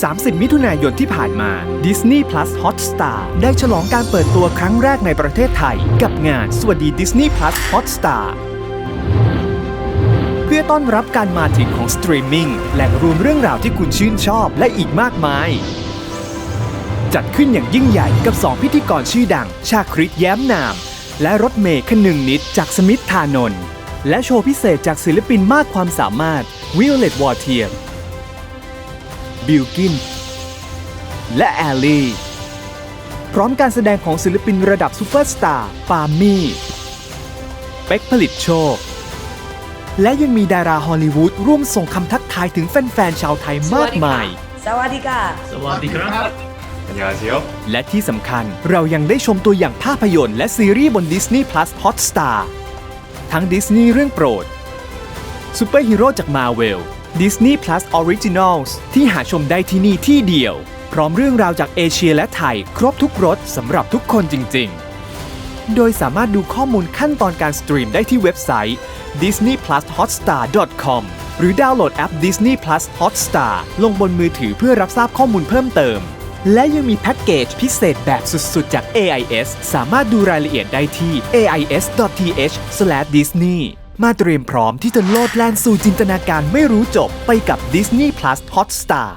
30 มิถุนายนที่ผ่านมา Disney Plus Hotstar ได้ฉลองการเปิดตัวครั้งแรกในประเทศไทย กับงานสวัสดี Disney Plus Hotstar เพื่อต้อนรับการมาถึงของสตรีมมิ่งแหล่งรวมเรื่องราวที่คุณชื่นชอบและอีกมากมาย จัดขึ้นอย่างยิ่งใหญ่กับ 2 พิธีกรชื่อดัง ชาคริตแย้มนาม และรถเมย์คนึงนิดจากสมิธธานนท์และโชว์พิเศษจากศิลปินมากความสามารถวิโอเลตวอร์เทีย บิลกิน และแอลลี่ พร้อมการแสดงของศิลปินระดับซูเปอร์สตาร์ปามี่ เป็กผลิตโชค และยังมีดาราฮอลลีวูดร่วมส่งคำทักทายถึงแฟนๆชาวไทยมากมาย สวัสดีค่ะ สวัสดีครับ 안녕하세 요. และที่สำคัญเรายังได้ชมตัวอย่างภาพยนตร์และซีรีส์บน Disney Plus Hotstar ทั้ง Disney เรื่องโปรดซูเปอร์ฮีโร่จากมาเวล Disney Plus Originals ที่หาชมได้ที่นี่ที่เดียว พร้อมเรื่องราวจากเอเชียและไทย ครบทุกรสสำหรับทุกคนจริง ๆ โดยสามารถดูข้อมูลขั้นตอนการสตรีมได้ที่เว็บไซต์ disneyplushotstar.com หรือดาวน์โหลดแอป Disney Plus Hotstar ลงบนมือถือเพื่อรับทราบข้อมูลเพิ่มเติม และยังมีแพ็กเกจพิเศษแบบสุด ๆ จาก AIS สามารถดูรายละเอียดได้ที่ ais.th/disney มาเตรียมพร้อมที่จะโลดแล่นสู่จินตนาการไม่รู้จบไปกับ Disney Plus Hotstar